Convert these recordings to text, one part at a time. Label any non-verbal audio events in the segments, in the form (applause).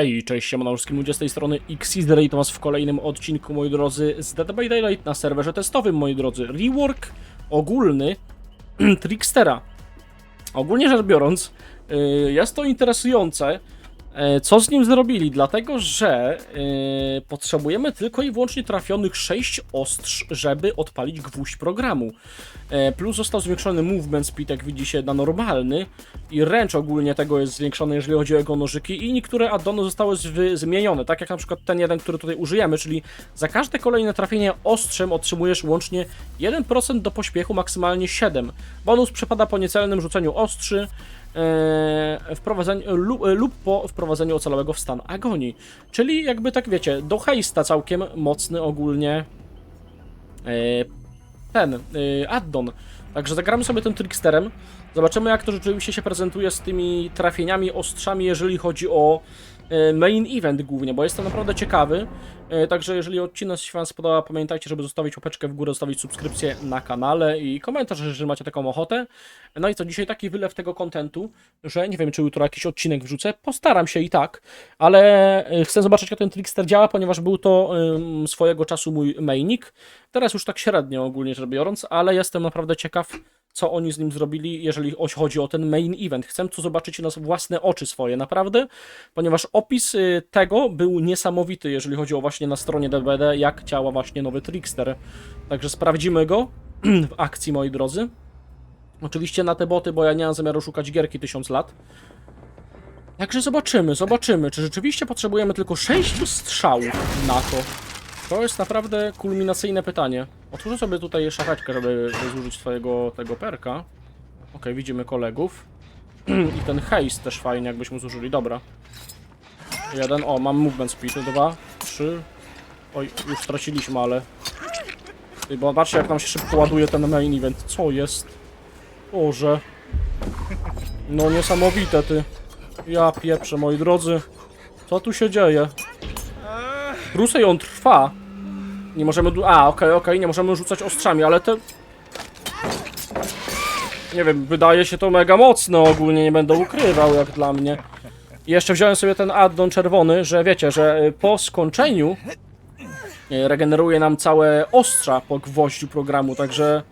Ej, cześć, siemano wszystkim ludzie z tej strony Xizder i to was w kolejnym odcinku, moi drodzy, z Dead by Daylight na serwerze testowym, moi drodzy. Rework ogólny (clears throat) Trickstera. Ogólnie rzecz biorąc, yy, jest to interesujące, co z nim zrobili, dlatego że yy, potrzebujemy tylko i wyłącznie trafionych 6 ostrz, żeby odpalić gwóźdź programu. Yy, plus został zwiększony movement speed, jak widzicie, na normalny i ręcz ogólnie tego jest zwiększony, jeżeli chodzi o jego nożyki i niektóre addony zostały zmienione, tak jak na przykład ten jeden, który tutaj użyjemy, czyli za każde kolejne trafienie ostrzem otrzymujesz łącznie 1% do pośpiechu, maksymalnie 7. Bonus przypada po niecelnym rzuceniu ostrzy, e, wprowadzeniu, lub, lub po wprowadzeniu ocalałego w stan agonii. Czyli jakby tak wiecie, do hejsta całkiem mocny ogólnie e, ten y, addon. Także zagramy sobie tym tricksterem. Zobaczymy, jak to rzeczywiście się prezentuje z tymi trafieniami, ostrzami, jeżeli chodzi o main event głównie, bo jestem naprawdę ciekawy. Y, Także jeżeli odcinek się Wam spodoba, pamiętajcie, żeby zostawić łapeczkę w górę, zostawić subskrypcję na kanale i komentarz, jeżeli macie taką ochotę. No i co, dzisiaj taki wylew tego kontentu, że nie wiem, czy jutro jakiś odcinek wrzucę. Postaram się i tak, ale y, chcę zobaczyć, jak ten trickster działa, ponieważ był to ym, swojego czasu mój mainik. Teraz już tak średnio ogólnie rzecz biorąc, ale jestem naprawdę ciekaw, co oni z nim zrobili, jeżeli chodzi o ten main event. Chcę tu zobaczyć na własne oczy swoje, naprawdę, ponieważ opis y, tego był niesamowity, jeżeli chodzi o właśnie na stronie DBD, jak działa właśnie nowy Trickster. Także sprawdzimy go (clears throat) w akcji, moi drodzy. Oczywiście na te boty, bo ja nie mam zamiaru szukać gierki 1000 lat. Także zobaczymy, zobaczymy, czy rzeczywiście potrzebujemy tylko 6 strzałów na to. To jest naprawdę kulminacyjne pytanie. Otworzę sobie tutaj szafeczkę, żeby zużyć twojego tego perka. Okej, widzimy kolegów. (clears throat) I ten haste też fajnie, jakbyśmy zużyli. Dobra. Jeden, o, mam movement speed. Dwa, trzy. Oj, już straciliśmy, ale... Ty, Bo patrzcie, jak nam się szybko ładuje ten main event. Co jest? Boże. No niesamowite, ty. Ja pieprzę, moi drodzy. Co tu się dzieje? Krusej on trwa. Nie możemy. A, okej, okej, nie możemy rzucać ostrzami, ale te. Nie wiem, wydaje się to mega mocne ogólnie, nie będę ukrywał jak dla mnie. Jeszcze wziąłem sobie ten addon czerwony, że wiecie, że y, po skończeniu y, regeneruje nam całe ostrza po gwoździu programu, także.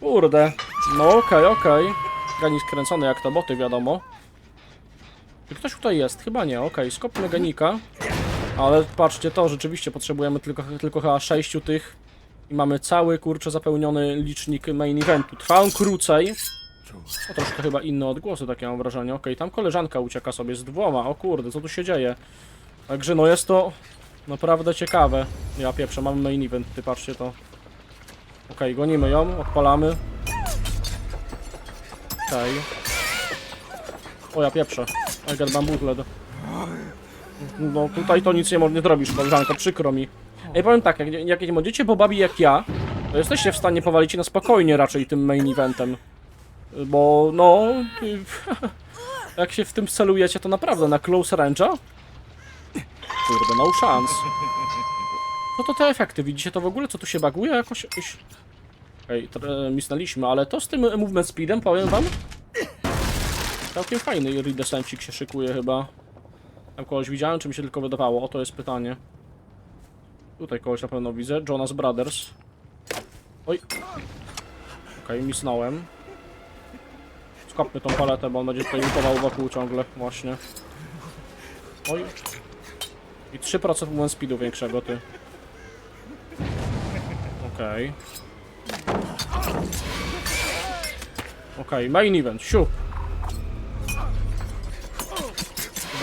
Kurde. No okej, okej. Gani skręcony jak to boty, wiadomo. Czy ktoś tutaj jest? Chyba nie, okej, skopmy ganika. Ale patrzcie to, rzeczywiście potrzebujemy tylko, tylko chyba sześciu tych i mamy cały kurczę zapełniony licznik main eventu. Trwa on krócej. O, troszkę chyba inne odgłosy, takie mam wrażenie. Okej, tam koleżanka ucieka sobie z dwoma. O kurde, co tu się dzieje? Także no jest to naprawdę ciekawe. Ja pieprzę, mamy main event, ty patrzcie to. Okej, gonimy ją, odpalamy. Okej. O, ja pieprzę. I got. No tutaj to nic nie, nie zrobisz, koleżanko, przykro mi. Ej, powiem tak, jak, jak nie będziecie babi jak ja, to jesteście w stanie powalić na spokojnie raczej tym main eventem. Bo no... (laughs) Jak się w tym celujecie, to naprawdę na close range'a? Kurde, no szans. Co to te efekty? Widzicie to w ogóle? Co tu się baguje? Jakoś... Ej, tr- misnęliśmy, ale to z tym movement speedem, powiem wam, całkiem fajny redescencik się szykuje chyba. Tam kogoś widziałem, czy mi się tylko wydawało? O, to jest pytanie. Tutaj kogoś na pewno widzę. Jonas Brothers. Oj. Okej, misnąłem. Skopmy tą paletę, bo on będzie tutaj lutował wokół ciągle, właśnie. Oj. I 3% movement speedu większego, ty. Okej. Okej, main event, siup.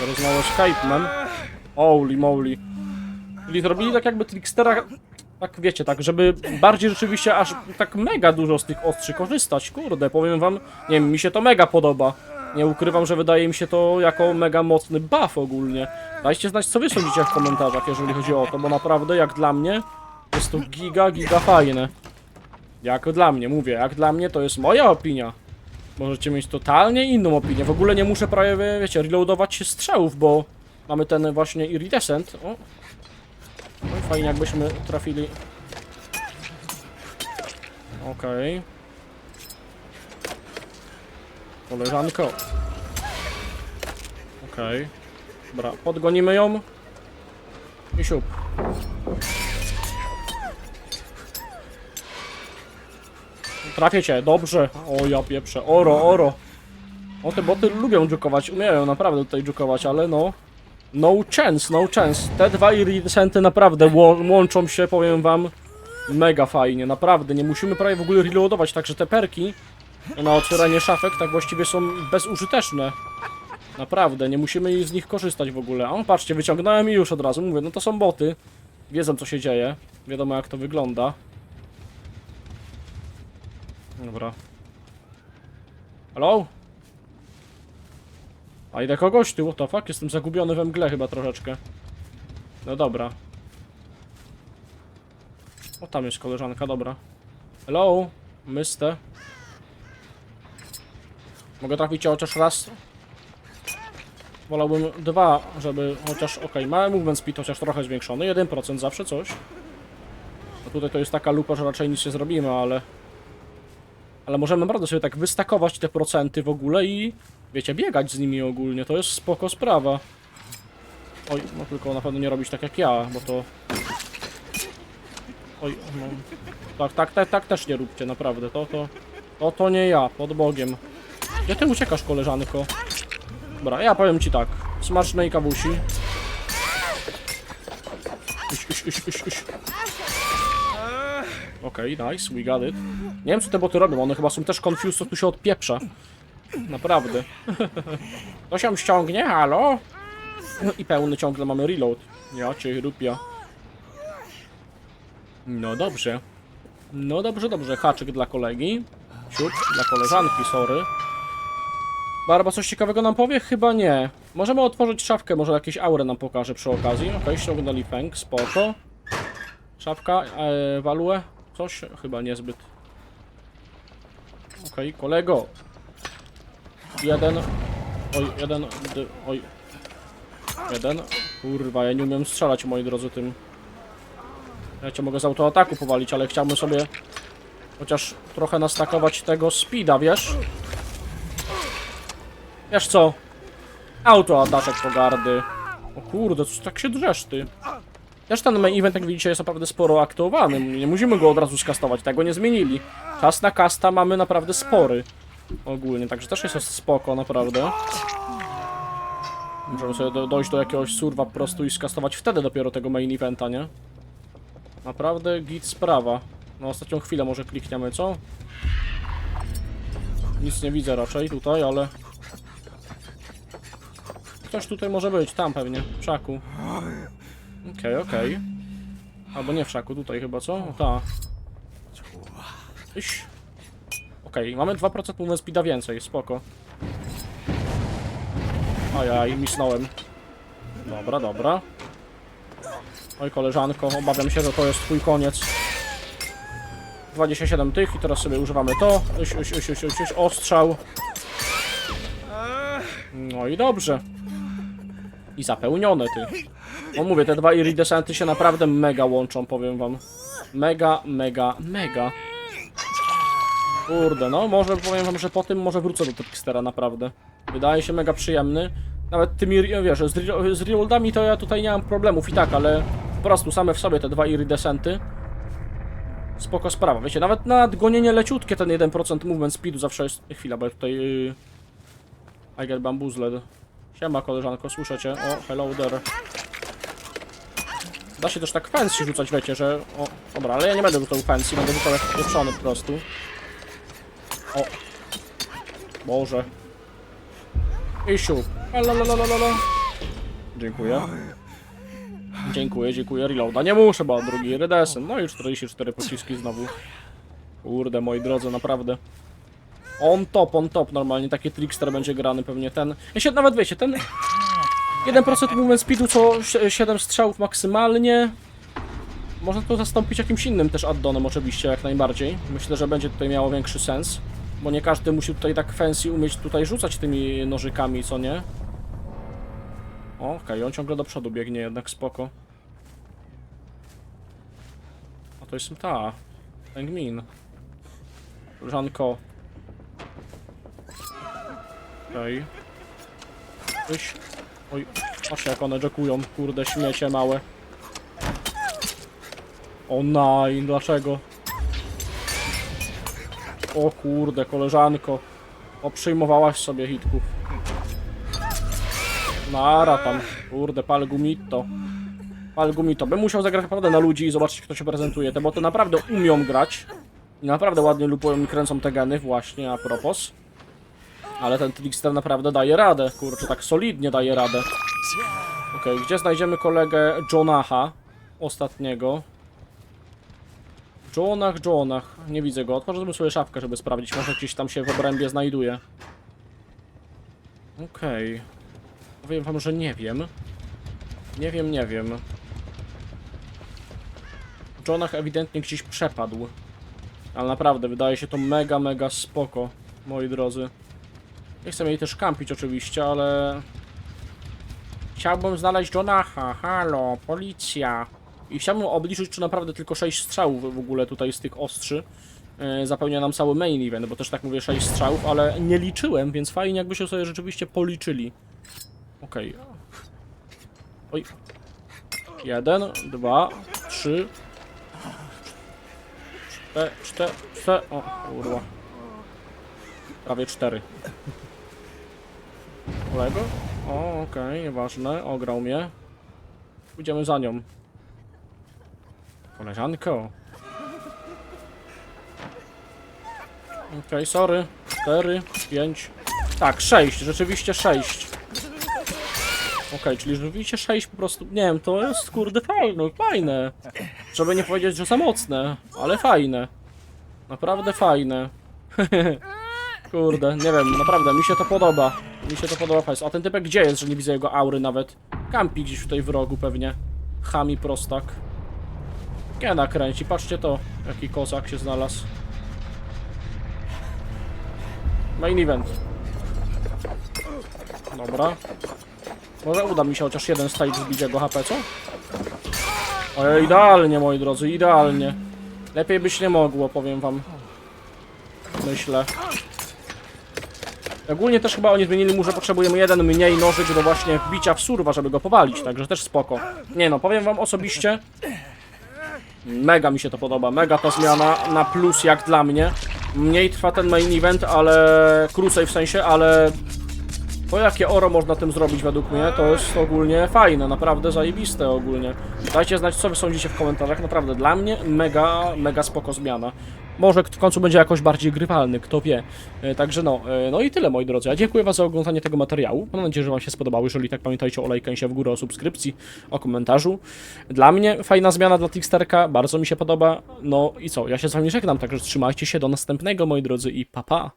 Mało Skype man. Holy moly. Czyli zrobili tak jakby Trickstera, tak wiecie, tak, żeby bardziej rzeczywiście aż tak mega dużo z tych ostrzy korzystać. Kurde, powiem wam, nie wiem, mi się to mega podoba. Nie ukrywam, że wydaje mi się to jako mega mocny buff ogólnie. Dajcie znać, co wy sądzicie w komentarzach, jeżeli chodzi o to, bo naprawdę, jak dla mnie, jest to giga, giga fajne. Jak dla mnie, mówię, jak dla mnie to jest moja opinia. Możecie mieć totalnie inną opinię. W ogóle nie muszę prawie, wiecie, reloadować strzałów, bo mamy ten właśnie iridescent. O. No fajnie jakbyśmy trafili. Okej. Koleżanko. Okej. Dobra, podgonimy ją. I siup. Trafię cię, dobrze. O ja pieprzę, oro, oro. O, te boty lubią dżukować, umieją naprawdę tutaj dżukować, ale no... No chance, no chance. Te dwa iridesenty naprawdę łą- łączą się, powiem wam, mega fajnie, naprawdę. Nie musimy prawie w ogóle reloadować, także te perki na otwieranie szafek tak właściwie są bezużyteczne. Naprawdę, nie musimy z nich korzystać w ogóle. O, patrzcie, wyciągnąłem i już od razu. Mówię, no to są boty. Wiedzą, co się dzieje. Wiadomo, jak to wygląda. Dobra. Hello? A idę kogoś ty, what the fuck? Jestem zagubiony we mgle chyba troszeczkę. No dobra. O, tam jest koleżanka, dobra. Hello? Mister? Mogę trafić cię chociaż raz? Wolałbym dwa, żeby chociaż, okej, mały movement speed chociaż trochę zwiększony, 1% zawsze coś. No tutaj to jest taka lupa, że raczej nic nie zrobimy, ale... Ale możemy naprawdę sobie tak wystakować te procenty w ogóle i... Wiecie, biegać z nimi ogólnie, to jest spoko sprawa. Oj, no tylko na pewno nie robić tak jak ja, bo to... Oj, no... Tak, tak, tak, tak też nie róbcie, naprawdę, to, to... To, to nie ja, pod Bogiem. Gdzie ty uciekasz, koleżanko? Dobra, ja powiem ci tak. Smacznej kawusi. Uś, uś, uś, uś. Okej, nice, we got it. Nie wiem, co te boty robią, one chyba są też confused, co tu się odpieprza. Naprawdę. (laughs) To się ściągnie, halo? No I pełny ciągle mamy reload. Ja cię rupia. No dobrze. No dobrze, dobrze. Haczyk dla kolegi. Siup, dla koleżanki, sorry. Barba coś ciekawego nam powie? Chyba nie. Możemy otworzyć szafkę, może jakieś aurę nam pokaże przy okazji. Okej, ściągnęli pęk, spoko. Szafka, e, walue? Coś? Chyba niezbyt. Okej, kolego. Jeden. Oj, jeden. D, oj. Jeden. Kurwa, ja nie umiem strzelać, moi drodzy, tym. Ja cię mogę z autoataku powalić, ale chciałbym sobie chociaż trochę nastakować tego speeda, wiesz? Wiesz co? Autoataczek pogardy. O kurde, co tak się drzesz ty? Też ten main event, jak widzicie, jest naprawdę sporo aktywowany. Nie musimy go od razu skastować, tego nie zmienili. Czas na kasta mamy naprawdę spory. Ogólnie, także też jest spoko, naprawdę. Możemy sobie do, dojść do jakiegoś surwa po prostu i skastować wtedy dopiero tego main eventa, nie? Naprawdę git sprawa. Na ostatnią chwilę może klikniemy, co? Nic nie widzę raczej tutaj, ale... Ktoś tutaj może być, tam pewnie, w szaku. Okej, okej. Albo nie w szaku, tutaj chyba, co? Ta. Iś. Okej, mamy 2% movement speeda więcej, spoko. Ajaj, misnąłem. Dobra, dobra. Oj, koleżanko, obawiam się, że to jest twój koniec. 27 tych i teraz sobie używamy to. Uś, uś, uś, uś, uś, uś, ostrzał. No i dobrze. I zapełnione, ty. No mówię, te dwa iridesenty się naprawdę mega łączą, powiem wam. Mega, mega, mega. Kurde, no może powiem wam, że po tym może wrócę do Trickstera, naprawdę. Wydaje się mega przyjemny. Nawet tymi, wiesz, z, re- reloadami to ja tutaj nie mam problemów i tak, ale po prostu same w sobie te dwa iridesenty. Spoko sprawa, wiecie, nawet nadgonienie leciutkie ten 1% movement speedu zawsze jest... Chwila, bo ja tutaj... Yy... I get bamboozled. Siema koleżanko, słyszę cię. O, hello there. Da się też tak fancy rzucać, wiecie, że... O, dobra, ale ja nie będę rzucał fancy, będę rzucał jak pieprzony po prostu. O. Boże. I siup. Lalalala. Dziękuję. Dziękuję, dziękuję. Reloada nie muszę, bo drugi redesen. No i 44 pociski znowu. Kurde, moi drodzy, naprawdę. On top, on top normalnie. Taki trickster będzie grany pewnie ten. Ja się nawet wiecie, ten 1% movement speedu co 7 strzałów maksymalnie. Można to zastąpić jakimś innym też addonem oczywiście, jak najbardziej. Myślę, że będzie tutaj miało większy sens. Bo nie każdy musi tutaj tak fancy umieć tutaj rzucać tymi nożykami, co nie? Okej, on ciągle do przodu biegnie jednak, spoko. A to jest ta... Pengmin. Koleżanko. Okej. Coś. Oj. Patrzcie jak one jackują, kurde, śmiecie małe. O naj, dlaczego? O kurde, koleżanko. Oprzyjmowałaś sobie hitków. Nara tam, kurde, pal gumito. Pal gumito. Bym musiał zagrać naprawdę na ludzi i zobaczyć kto się prezentuje. Te boty naprawdę umią grać. I naprawdę ładnie lupują i kręcą te geny, właśnie a propos. Ale ten Trickster naprawdę daje radę, kurczę, tak solidnie daje radę. Okej, gdzie znajdziemy kolegę Jonaha? Ostatniego. Jonah, Jonah. Nie widzę go. Otworzymy sobie szafkę, żeby sprawdzić. Może gdzieś tam się w obrębie znajduje. Okej. Powiem wam, że nie wiem. Nie wiem, nie wiem. Jonah ewidentnie gdzieś przepadł. Ale naprawdę, wydaje się to mega, mega spoko, moi drodzy. Nie chcę jej też kampić oczywiście, ale... Chciałbym znaleźć Jonaha, halo, policja. I chciałbym obliczyć, czy naprawdę tylko 6 strzałów w ogóle tutaj z tych ostrzy yy, zapełnia nam cały main event, bo też tak mówię 6 strzałów, ale nie liczyłem, więc fajnie jakbyście sobie rzeczywiście policzyli. Okej. Oj. Jeden, dwa, trzy, cztery, cztery, cztery, o kurwa. Prawie cztery. Kolego? O, okej, nieważne, ograł mnie. Pójdziemy za nią. Koleżanko. Okej, sorry. Cztery, pięć. Tak, sześć, rzeczywiście sześć. Okej, czyli rzeczywiście 6 po prostu, nie wiem, to jest kurde fajne, fajne. Żeby nie powiedzieć, że za mocne, ale fajne. Naprawdę fajne. (laughs) kurde, nie wiem, naprawdę, mi się to podoba. Mi się to podoba fajnie. A ten typek gdzie jest, że nie widzę jego aury nawet? Kampi gdzieś tutaj w rogu pewnie. Chami prostak. Gena kręci, patrzcie to, jaki kozak się znalazł. Main event. Dobra. Może uda mi się chociaż jeden stage zbić jego HP, co? Ojej, idealnie, moi drodzy, idealnie. Lepiej byś nie mogło, powiem wam. Myślę. Ogólnie też chyba oni zmienili mu, że potrzebujemy jeden mniej nożyk do właśnie wbicia w surwa, żeby go powalić, także też spoko. Nie no, powiem wam osobiście, mega mi się to podoba, mega ta zmiana na plus jak dla mnie. Mniej trwa ten main event, ale krócej w sensie, ale to jakie oro można tym zrobić według mnie, to jest ogólnie fajne, naprawdę zajebiste ogólnie. Dajcie znać co wy sądzicie w komentarzach, naprawdę dla mnie mega, mega spoko zmiana. Może w końcu będzie jakoś bardziej grywalny, kto wie. E, Także no, e, no i tyle moi drodzy. Ja dziękuję wam za oglądanie tego materiału. Mam nadzieję, że wam się spodobało. Jeżeli tak pamiętajcie o lajkęsie w górę, o subskrypcji, o komentarzu. Dla mnie fajna zmiana dla Tricksterka, bardzo mi się podoba. No i co, ja się z wami żegnam, także trzymajcie się do następnego moi drodzy i pa pa.